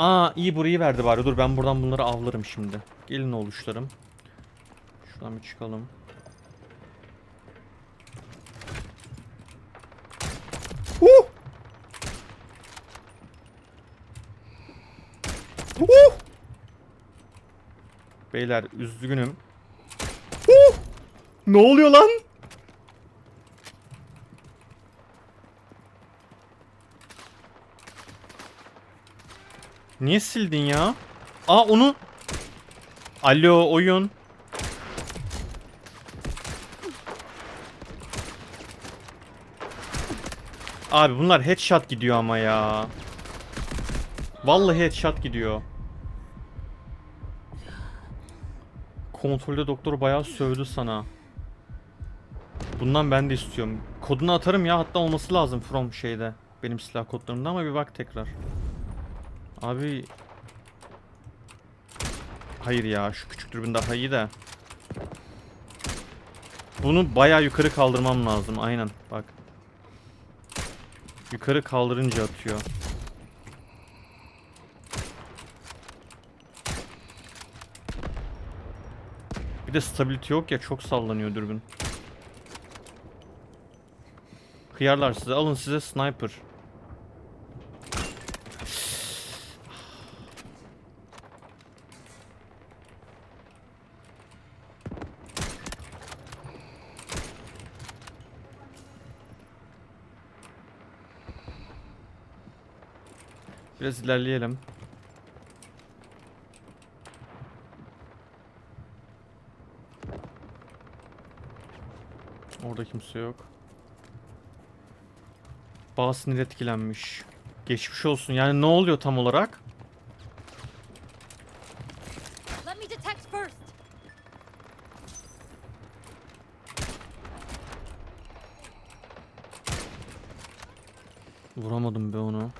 Aa iyi burayı verdi bari. Dur ben buradan bunları avlarım şimdi. Gelin oluşlarım. Şuradan bir çıkalım. Uh! Uh! Beyler üzgünüm. Uh! Ne oluyor lan? Niye sildin ya? Aa onu... Alo oyun. Abi bunlar headshot gidiyor ama ya. Vallahi headshot gidiyor. Kontrolde doktor bayağı sövdü sana. Bundan ben de istiyorum. Kodunu atarım ya hatta olması lazım from şeyde. Benim silah kodlarımda ama bir bak tekrar. Abi Hayır ya şu küçük dürbün daha iyi de. Bunu bayağı yukarı kaldırmam lazım aynen bak. Yukarı kaldırınca atıyor. Bir de stability yok ya çok sallanıyor dürbün. Kıyarlar size alın size sniper. Biraz ilerleyelim. Orada kimse yok. Bazı sinir etkilenmiş. Geçmiş olsun. Yani ne oluyor tam olarak? Vuramadım be onu.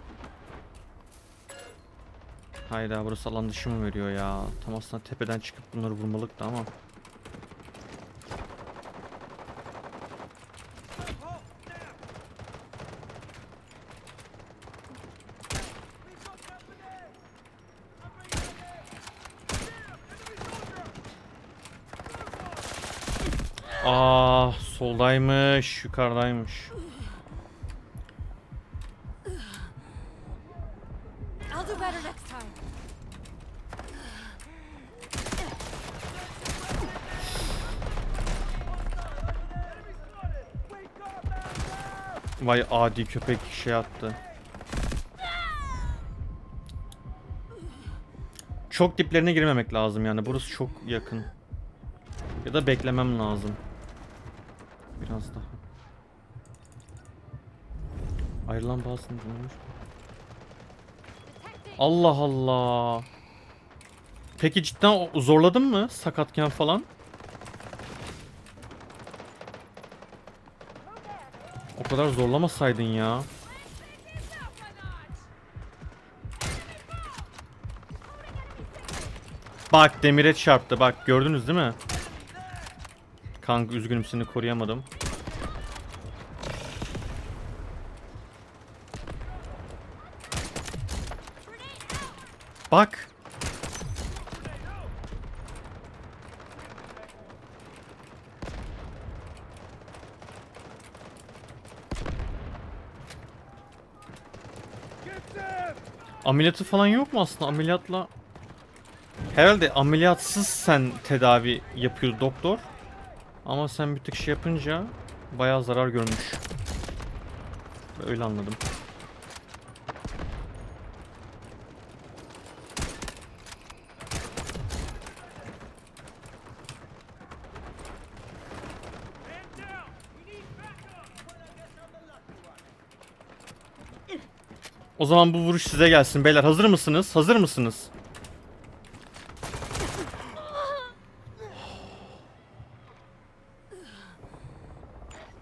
Hayda burası alan dışı mı veriyor ya? Tam aslında tepeden çıkıp bunları vurmalıktı ama. Ah soldaymış yukarıdaymış. Vay adi köpek şey attı. Çok diplerine girmemek lazım yani. Burası çok yakın. Ya da beklemem lazım. Biraz daha. Ayrılan bazısını bulmuş. Allah Allah. Peki cidden zorladın mı sakatken falan? Kadar zorlamasaydın ya. Bak demire çarptı bak gördünüz değil mi? Kanka üzgünüm seni koruyamadım. Bak. Ameliyatı falan yok mu aslında? Ameliyatla... Herhalde ameliyatsız sen tedavi yapıyor doktor. Ama sen bir tık şey yapınca bayağı zarar görmüş. Öyle anladım. O zaman bu vuruş size gelsin beyler. Hazır mısınız? Hazır mısınız?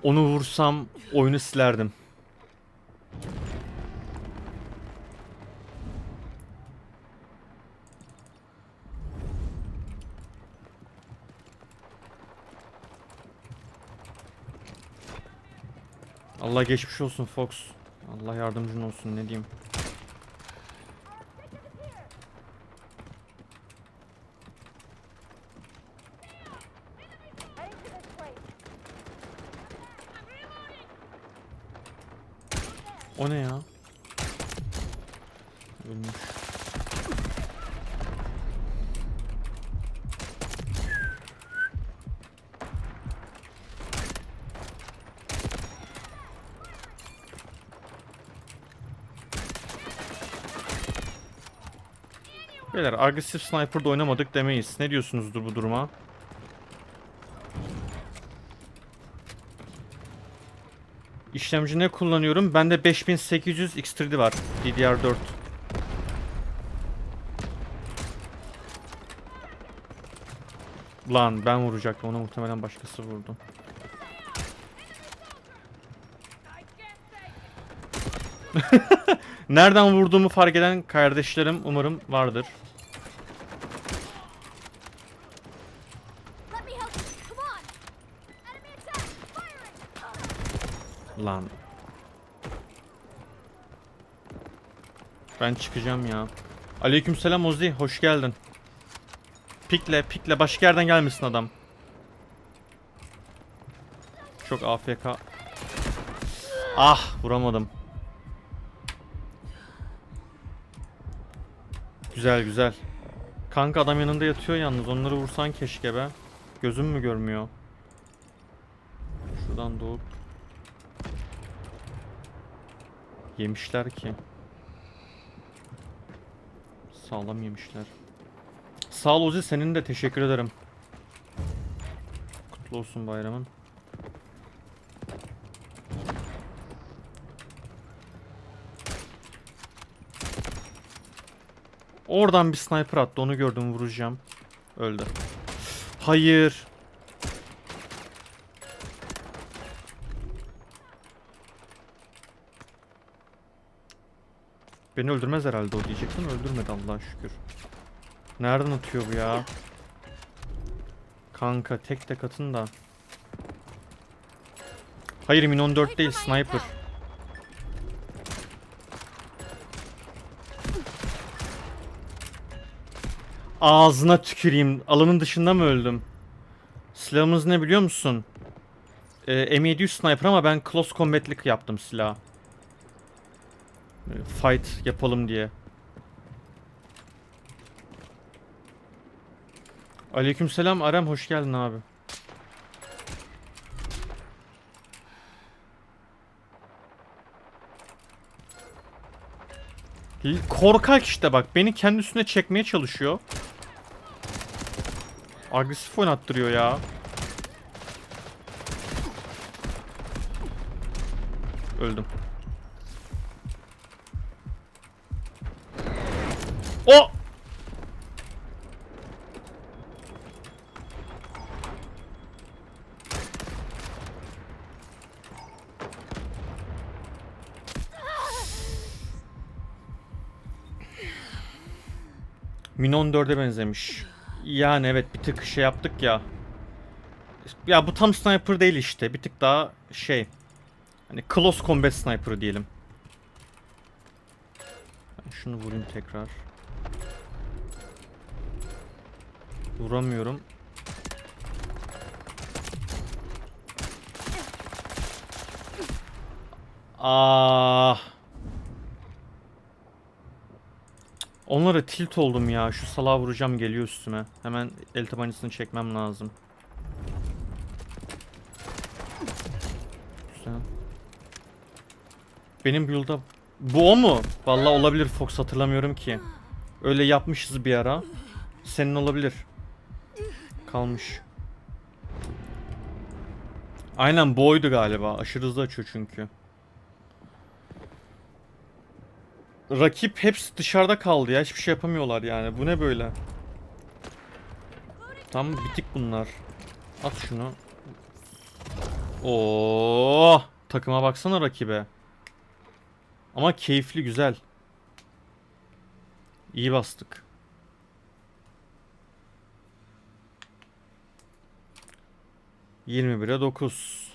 Onu vursam oyunu silerdim. Allah geçmiş olsun Fox. Allah yardımcın olsun ne diyeyim. O ne ya? Beyler agresif sniper'da oynamadık demeyiz. Ne diyorsunuzdur bu duruma? İşlemci ne kullanıyorum? Bende 5800 X3D var. DDR4. Lan ben vuracaktım. Ona muhtemelen başkası vurdu. Nereden vurduğumu fark eden kardeşlerim umarım vardır. Lan. Ben çıkacağım ya. Aleykümselam Ozi, hoş geldin. Pikle, pikle. Başka yerden gelmesin adam. Çok AFK. Ah, vuramadım. Güzel güzel. Kanka adam yanında yatıyor yalnız. Onları vursan keşke be. Gözüm mü görmüyor? Şuradan doğup Yemişler ki. Sağlam yemişler. Sağ ol Ozi senin de teşekkür ederim. Kutlu olsun bayramın. Oradan bir sniper attı onu gördüm vuracağım. Öldü. Hayır. Beni öldürmez herhalde o diyecektim. Öldürmedi Allah'a şükür. Nereden atıyor bu ya? Kanka tek tek atın da. Hayır Min 14 değil sniper. Ağzına tüküreyim. Alanın dışında mı öldüm? Silahımız ne biliyor musun? Ee, M700 sniper ama ben close combat'lik yaptım silahı. Fight yapalım diye. Aleykümselam Arem hoş geldin abi. Korkak işte bak beni kendi üstüne çekmeye çalışıyor. Agresif oynattırıyor ya. Öldüm. O! Min 14'e benzemiş. Yani evet bir tık şey yaptık ya. Ya bu tam sniper değil işte. Bir tık daha şey. Hani close combat sniper diyelim. Ben şunu vurayım tekrar. Vuramıyorum. Ah. Onlara tilt oldum ya. Şu salağa vuracağım geliyor üstüme. Hemen el tabancasını çekmem lazım. Güzel. Benim build'a... Bu o mu? Vallahi olabilir Fox hatırlamıyorum ki. Öyle yapmışız bir ara. Senin olabilir. Kalmış. Aynen bu oydu galiba. Aşırı hızlı açıyor çünkü. Rakip hepsi dışarıda kaldı ya. Hiçbir şey yapamıyorlar yani. Bu ne böyle? Tam bitik bunlar. At şunu. Oo, takıma baksana rakibe. Ama keyifli güzel. İyi bastık. Yirmi bire dokuz.